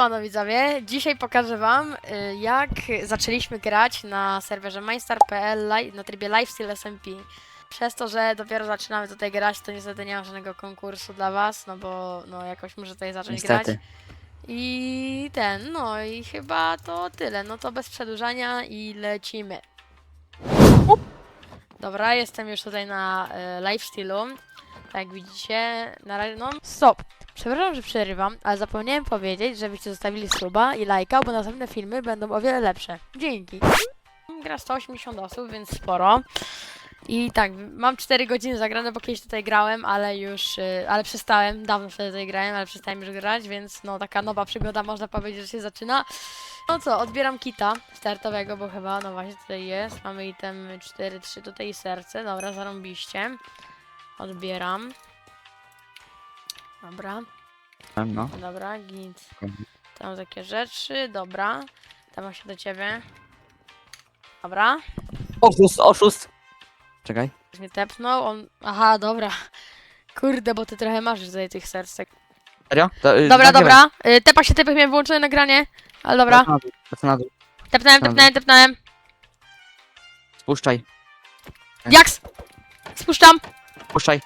Pano widzowie, dzisiaj pokażę wam y, jak zaczęliśmy grać na serwerze Mindstar.pl li- na trybie Lifestyle SMP. Przez to, że dopiero zaczynamy tutaj grać, to niestety nie mam żadnego konkursu dla was, no bo no jakoś muszę tutaj zacząć grać. Niestety. I ten, no i chyba to tyle. No to bez przedłużania i lecimy. Dobra, jestem już tutaj na y, lifestylu. Tak jak widzicie, na razie, no stop. Przepraszam, że przerywam, ale zapomniałem powiedzieć, żebyście zostawili suba i lajka, bo następne filmy będą o wiele lepsze. Dzięki. Gra 180 osób, więc sporo. I tak, mam 4 godziny zagrane, bo kiedyś tutaj grałem, ale już, y, ale przestałem, dawno wtedy tutaj grałem, ale przestałem już grać, więc no taka nowa przygoda można powiedzieć, że się zaczyna. No co, odbieram kita startowego, bo chyba, no właśnie tutaj jest, mamy item 4-3, tutaj serce, dobra, zarąbiście. Odbieram. Dobra, No. dobra, git. Mhm. Tam takie rzeczy, dobra. Tam się do ciebie. Dobra, Oszust, oszust! Czekaj. Ktoś mnie tepnął, on... Aha, dobra. Kurde, bo ty trochę masz tutaj tych sercek. Serio? To, y, Dobra, nagrywaj. dobra. Y, Tepa się, tepek miałem wyłączone nagranie. Ale dobra. Lecę na dół, lecę na dół. Tepnąłem, tepnąłem, tepnąłem. Spuszczaj, Jaks! Spuszczam. spuszczaj.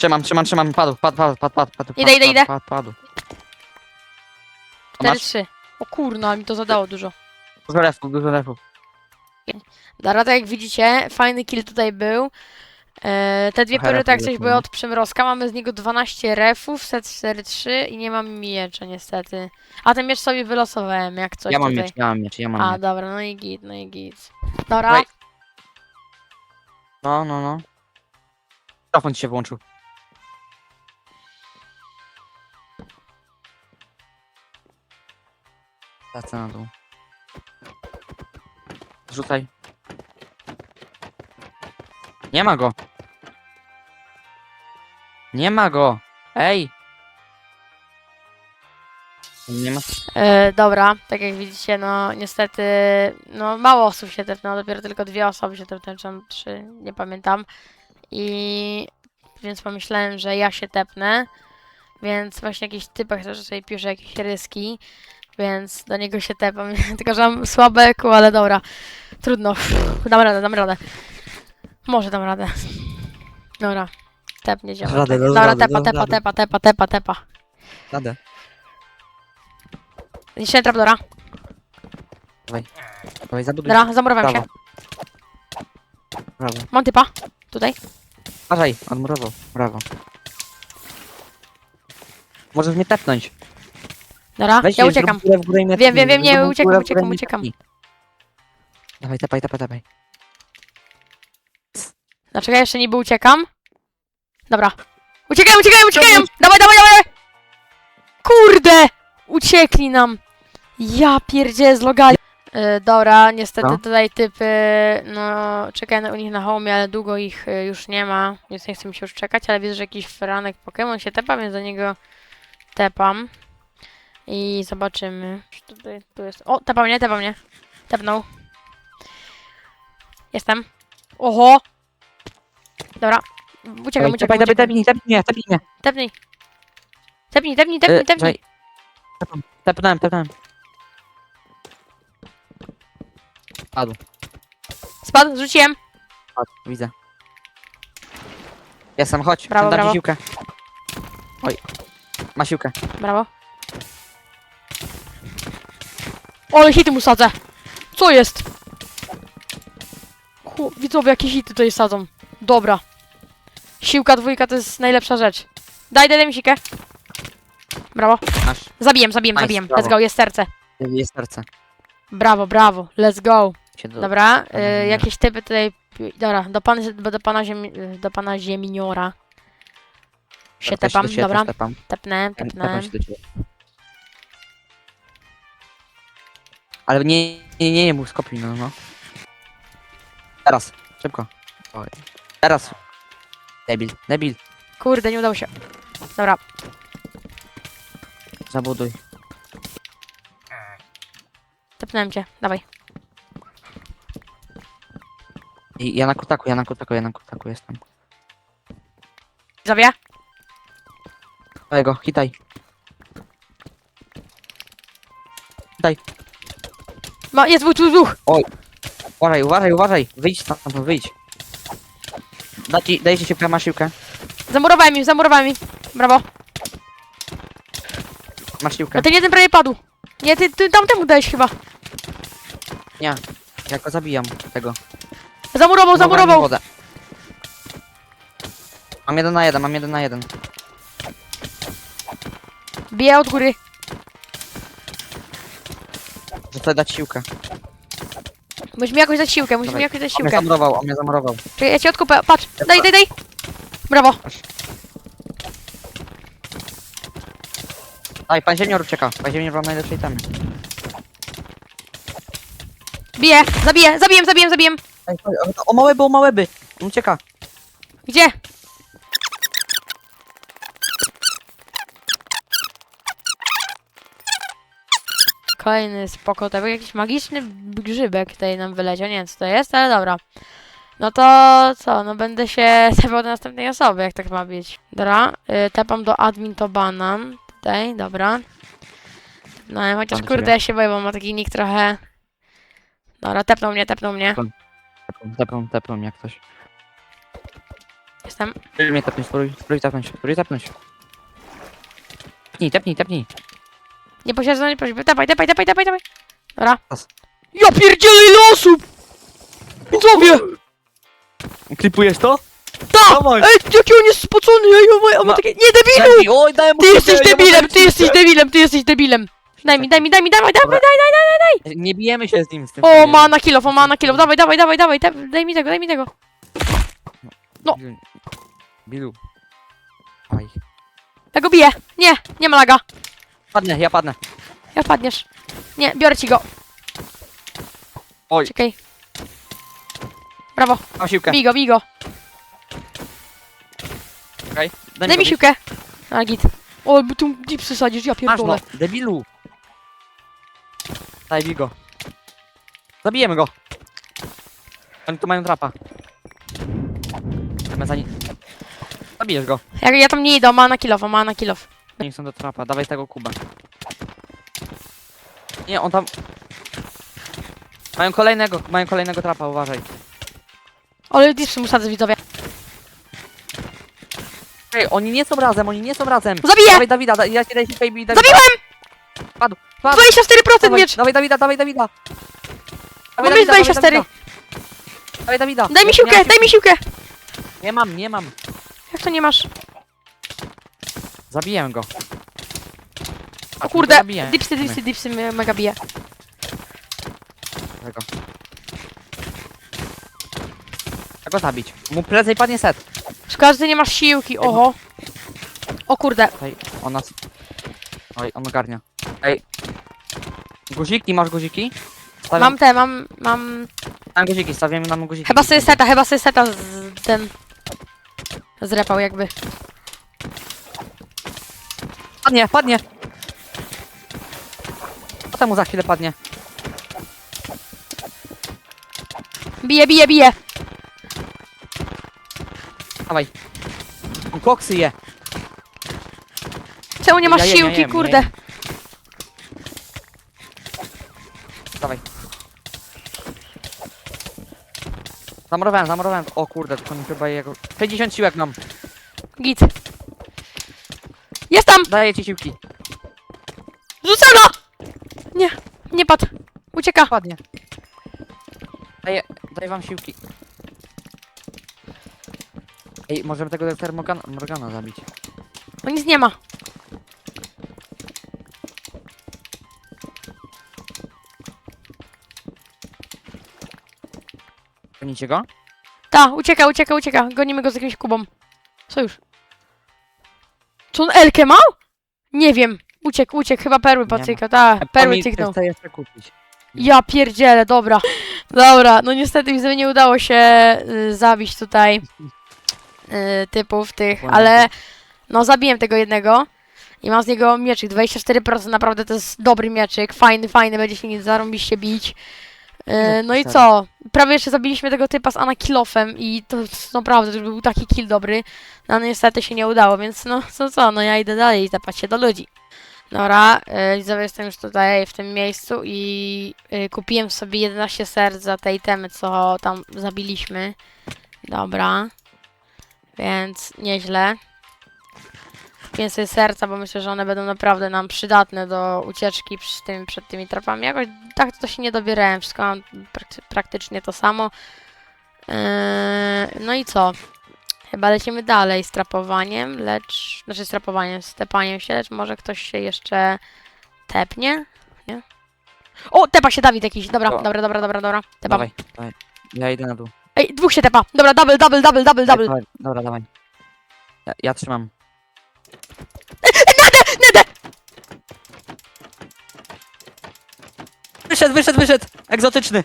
Trzymam, trzymam, trzymam. Padł, padł, padł, padł, padł, padł. Idę, idę, padł, idę. Padł, padł. A Masz 4-3. O kurna, mi to zadało dużo. dużo refów, dużo refów. Dobra, tak jak widzicie, fajny kill tutaj był. E, te dwie Trochę pery tak refów coś były od przymrozka. Mamy z niego 12 refów, set 4-3 i nie mam miecza niestety. A ten miecz sobie wylosowałem, jak coś Ja mam tutaj. miecz, ja mam miecz, ja mam A, miecz. dobra, no i git, no i git. Dobra. No, no, no. Mikrofon ci się włączył. Lecę na dół. Rzucaj. Nie ma go. Nie ma go. Ej. Nie ma. E, dobra, tak jak widzicie, no niestety, no mało osób się tepnęło, dopiero tylko dwie osoby się tepnęły, czy tam trzy, nie pamiętam. I więc pomyślałem, że ja się tepnę, więc właśnie jakiś typek też sobie pisze jakieś ryski, więc do niego się tepam, tylko że mam słabe eku, ale dobra, trudno, dam radę, dam radę. Może dam radę. Dobra, tepnie działa. Radę, dasz Dobra, radę, tepa, dasz tepa, radę. tepa, tepa, tepa, tepa. Radę. Niszczyłem trapdora. Dawaj, zabuduj. Dobra, zamurowałem się. Brawo. Brawo. Mam typa. Tutaj. Uważaj, odmurował. Brawo. Możesz mnie tepnąć. Dobra, Weź ja uciekam. górę w górę i Wiem, wiem, wiem, nie, zrób uciekam, górę w uciekam, i uciekam. Dawaj, tepaj, tepaj, tepaj. Dlaczego ja jeszcze niby uciekam? Dobra. Uciekają, uciekają, uciekają! Dawaj, dawaj, dawaj! Kurde! Uciekli nam. Ja pierdzie zlogali. Yy, dobra, niestety No. tutaj typy, no, czekają na- u nich na home, ale długo ich y, już nie ma, więc nie chcę mi się już czekać, ale widzę, że jakiś franek Pokémon się tepa, więc do niego tepam. I zobaczymy. Czy tutaj, tu jest. O, tepa mnie, tepa mnie. Tepnął. Jestem. Oho! Dobra. Uciekam, Dawaj, uciekam, tepaj, tepaj, uciekam. tepnij, mnie, tepnij mnie. Tepnij. Tepnij, tepnij, tepnij, tepnij. Tepnąłem, tepnąłem. Padł, Spadł, zrzuciłem. padł, widzę. Jestem, chodź, Brawo, dam brawo. ci siłkę. Oj, ma siłkę. Brawo. Ale hity mu sadzę. Co jest? Chu, widzowie, jakie hity tutaj sadzą. Dobra. Siłka dwójka to jest najlepsza rzecz. Daj, daj, daj mi sikę. Brawo. Masz, Zabijem, zabijem, Nice, zabijem. brawo. Let's go, jest serce. jest serce. Brawo, brawo. Let's go. Się do... Dobra, y, Ziemniora. jakieś typy tutaj. Dobra, do pana, do pana, ziemi, do pana zieminiora. Się też tepam, dobra. też Tepam, Tepnę, tepam tepnę. się do ciebie. Ale nie, nie, nie, nie mów, skopiuj, no, no. Teraz, szybko. Oj. Teraz. Debil, debil. Kurde, nie udało się. Dobra, Zabuduj. tepnąłem cię, dawaj. I ja na kutaku, ja na kutaku, ja na kutaku jestem. Widzowie, Dawaj go, hitaj. Daj. Ma, jest dwóch, dwóch, dwóch. Uważaj, uważaj, uważaj. Wyjdź tam, wyjdź. Da ci, daj ci siłkę. Zamurowałem im, zamurowałem im. Brawo. Masz siłkę. A ten jeden prawie padł. Nie, ty, ty tamtemu dałeś chyba. Nie. Ja go zabijam tego. Zamurował, zamurował. wodę. Mam jeden na jeden, mam jeden na jeden. Bije od góry. Chcę dać siłkę. Musimy jakoś dać siłkę, musimy Dawaj. jakoś dać On mnie siłkę. zamurował, on mnie zamurował. Czekaj, ja ci odkupię, patrz. Daj, daj, daj. Brawo. Daj, pan ziemnior ucieka. Pan ziemnior wam najlepszej temy. Bije, zabiję, zabiję, zabiję, zabiję. Daj, daj, o, o małe by, o małe by. On ucieka. Gdzie? Kolejny spoko, to był jakiś magiczny grzybek tutaj nam wyleciał, nie wiem co to jest, ale dobra. No to co, no będę się tepał do następnej osoby, jak tak ma być. Dobra, y, tepam do admin to banan, tutaj, dobra. No chociaż kurde ciebie. ja się boję, bo ma taki nick trochę... Dobra, tepnął mnie, tepnął mnie. Tepną, tepną, tepną mnie jak ktoś. Jestem. Spróbuj mnie tepnąć, spróbuj, spróbuj tepnąć, spróbuj tepnąć. Tepnij, tepnij, tepnij. Nie nie posiedzę. Dawaj, dawaj, dawaj, dawaj, dawaj. Dobra. Ja pierdzielę ile osób! Widzowie! Klipujesz to? Tak! Dawaj. Ej, jaki on jest spocony, ej, on ma, on ma takie... Nie, debilu! Daj mi, Oj, daj mu Ty jesteś debilem, ty jesteś debilem, ty jesteś debilem. Daj mi, daj mi, daj mi, dawaj, dawaj, Dobra. daj, daj. Nie bijemy się z nim, z tym. O, ma na kilof, o, ma na kilof. Dawaj, dawaj, dawaj, dawaj, daj- daj mi tego, daj mi tego. no. Bilu. Oj. Ja go biję. Nie, nie ma laga. Padnę, ja padnę. Jak padniesz. Nie, biorę ci go. Oj. Czekaj. Brawo, Mam siłkę. bij go, bij go. Daj mi bić. siłkę. A, git. O, bo tu dipsy sadzisz, ja Masz no, pierdolę. debilu. Daj bij go. Zabijemy go. Oni tu mają trapa. Za Zabijesz go. Ja, ja tam nie idę, ma na kilof, ma na kilof. Nie chcą do trapa, dawaj tego kuba. Nie, on tam... Mają kolejnego, mają kolejnego trapa, uważaj. Ale dipsy mu sadzę, widzowie. Ej, oni nie są razem, oni nie są razem. Zabiję! Dawaj Dawida, da, ja ci daj bij Dawida. Zabiłem! Padł, padł. 24% Dawaj, miecz! dawaj Dawida, dawaj Dawida. Mam mieć 24. Dawaj Dawida. Daj mi siłkę, daj mi siłkę! Nie mam, nie mam. Jak to nie masz? Zabiję go. O kurde, Zabiję. dipsy, dipsy, dipsy mnie mega bije. Tego. Jak go zabić? Mu prędzej padnie set. Szkoda, że ty nie masz siłki, oho. O kurde, Tutaj, on nas... Oj, on ogarnia. Ej. Guziki, masz guziki? Stawiam, mam te, mam, mam... Mam guziki, stawiamy nam guziki. Chyba sobie seta, chyba sobie seta z ten... Zrepał jakby. Padnie, padnie! Potem mu za chwilę padnie. Bije, bije, bije! Dawaj. On koksy je. Czemu nie masz Ja jem, ja siłki, jem, ja kurde? jem. Dawaj. Zamurowałem, zamurowałem. O kurde, tylko nie chyba jego... 60 siłek mam. Git. Jest tam! Daję ci siłki. Rzucę go! Nie, nie padł. Ucieka. Padnie. Daję, daję wam siłki. Ej, możemy tego Dr. Morgana, Morgana zabić. On nic nie ma. Gonicie go? Ta, ucieka, ucieka, ucieka. Gonimy go z jakimś kubą. Sojusz. Czy on Elkę mał? Nie wiem. Uciekł, uciekł. Chyba perły Nie ma. pacyka. Ta, Pan perły cyknął. Kupić. Ja pierdzielę, dobra. Dobra, no niestety mi nie udało się y, zabić tutaj y, typów tych, ale no zabiłem tego jednego i mam z niego mieczyk, 24% naprawdę to jest dobry mieczyk, fajny, fajny, będzie się nie zarąbiście bić. Y, no i tak. co? Prawie jeszcze zabiliśmy tego typa z Anakilofem i to naprawdę to był taki kill dobry, no niestety się nie udało, więc no co co, no ja idę dalej i zapać się do ludzi. Dobra, yy, widzowie, jestem już tutaj w tym miejscu i yy, kupiłem sobie 11 serc za te itemy, co tam zabiliśmy. Dobra. Więc nieźle. Kupiłem sobie serca, bo myślę, że one będą naprawdę nam przydatne do ucieczki przy tym, przed tymi trapami. Jakoś tak to się nie dobierałem. Wszystko mam prakty- praktycznie to samo. Yy, no i co? Chyba lecimy dalej z trapowaniem, lecz... Znaczy z trapowaniem, z tepaniem się, lecz może ktoś się jeszcze tepnie? Nie? O, tepa się Dawid jakiś. Dobra, O. dobra, dobra, dobra, dobra. Tepam. Dawaj, dawaj. Ja idę na dół. Ej, dwóch się tepa. Dobra, double, double, double, double, double. Dawaj, Dobra, dawaj. Ja, ja trzymam. Wyszedł, wyszedł, wyszedł! Egzotyczny!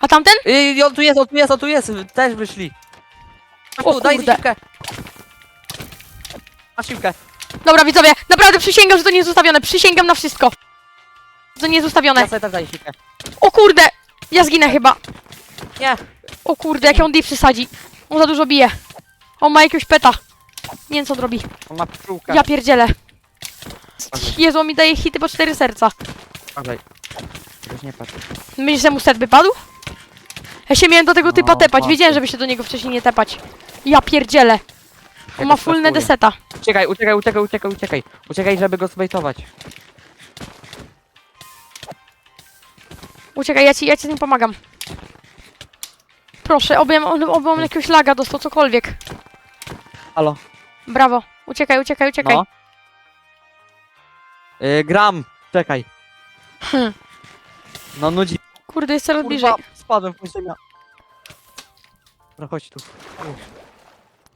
A tamten? Yy, on tu jest, on tu jest, on tu jest! Też wyszli! O tu, daj kurde. siłkę! Masz siłkę! Dobra, widzowie, naprawdę przysięgam, że to nie jest ustawione. Przysięgam na wszystko. To nie jest ustawione. Ja sobie też daję siłkę. O kurde! Ja zginę chyba. Nie! O kurde, jak on deep przysadzi. On za dużo bije. On ma jakiegoś peta. Nie wiem co on robi. On ma pszczółkę. Ja pierdzielę. Jezu, on mi daje hity po cztery serca. Uważaj. Już nie patrz. Myślisz, że mu set wypadł? Ja się miałem do tego typa No, tepać. Wiedziałem, żeby się do niego wcześniej nie tepać. Ja pierdzielę. On ma full nedeseta. Uciekaj, uciekaj, uciekaj, uciekaj, uciekaj. Uciekaj, żeby go zbejtować. Uciekaj, ja ci, ja ci z nim pomagam. Proszę, oby on, oby on jakiegoś laga dostał, cokolwiek. Halo. Brawo. Uciekaj, uciekaj, uciekaj. No. Yy, gram. Czekaj. Hm. No nudzi. Kurde, jest coraz bliżej. Kurwa, spadłem w ziemia. No chodź tu.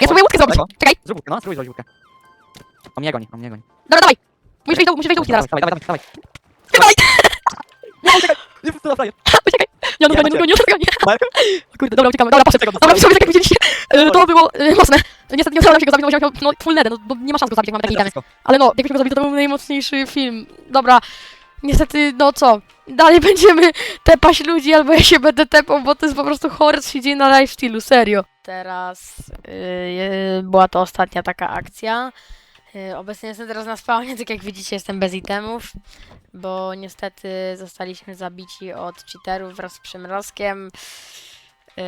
Ja spróbuję łódkę zrobić. Tego? Czekaj, Zrób łódkę, no spróbuj zrobić łódkę. On mnie goni, on mnie goni. dobra, dawaj. Musisz wejść do, musisz wejść do łódki teraz. Dawaj, dawaj, dawaj, Dawaj. dawaj. Nie wrócę na frajer. Uciekaj. Nie, no, Ja nie, nie, nie, nie, nie. Dawaj. Kurde, dobra, uciekamy. Dobra. Czego Dobra, tak jak widzieliście, e, to było e, mocne. Niestety nie udało nam się go zabić, bo miał no, full no bo nie ma szans go zabić, jak mamy takie itemy. Ale no, jakbyśmy go zabili, to był najmocniejszy film. Dobra, niestety, no co, dalej będziemy tepać ludzi, albo ja się będę tepał, bo to jest po prostu horror, co się dzieje na lifestylu, serio. Teraz yy, była to ostatnia taka akcja. Yy, obecnie jestem teraz na spawnie, tak jak widzicie jestem bez itemów, bo niestety zostaliśmy zabici od cheaterów wraz z przymrozkiem. Yy,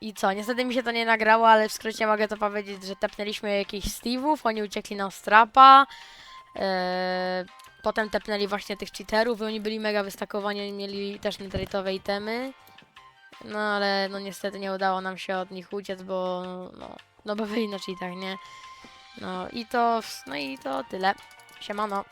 i co, niestety mi się to nie nagrało, ale w skrócie mogę to powiedzieć, że tepnęliśmy jakichś Steve'ów, oni uciekli na strapa. Eee, potem tepnęli właśnie tych cheaterów i oni byli mega wystakowani, oni mieli też netheritowe itemy. No ale no niestety nie udało nam się od nich uciec, bo no, no bo byli na cheatach, nie? No i to, no i to tyle. Siemano.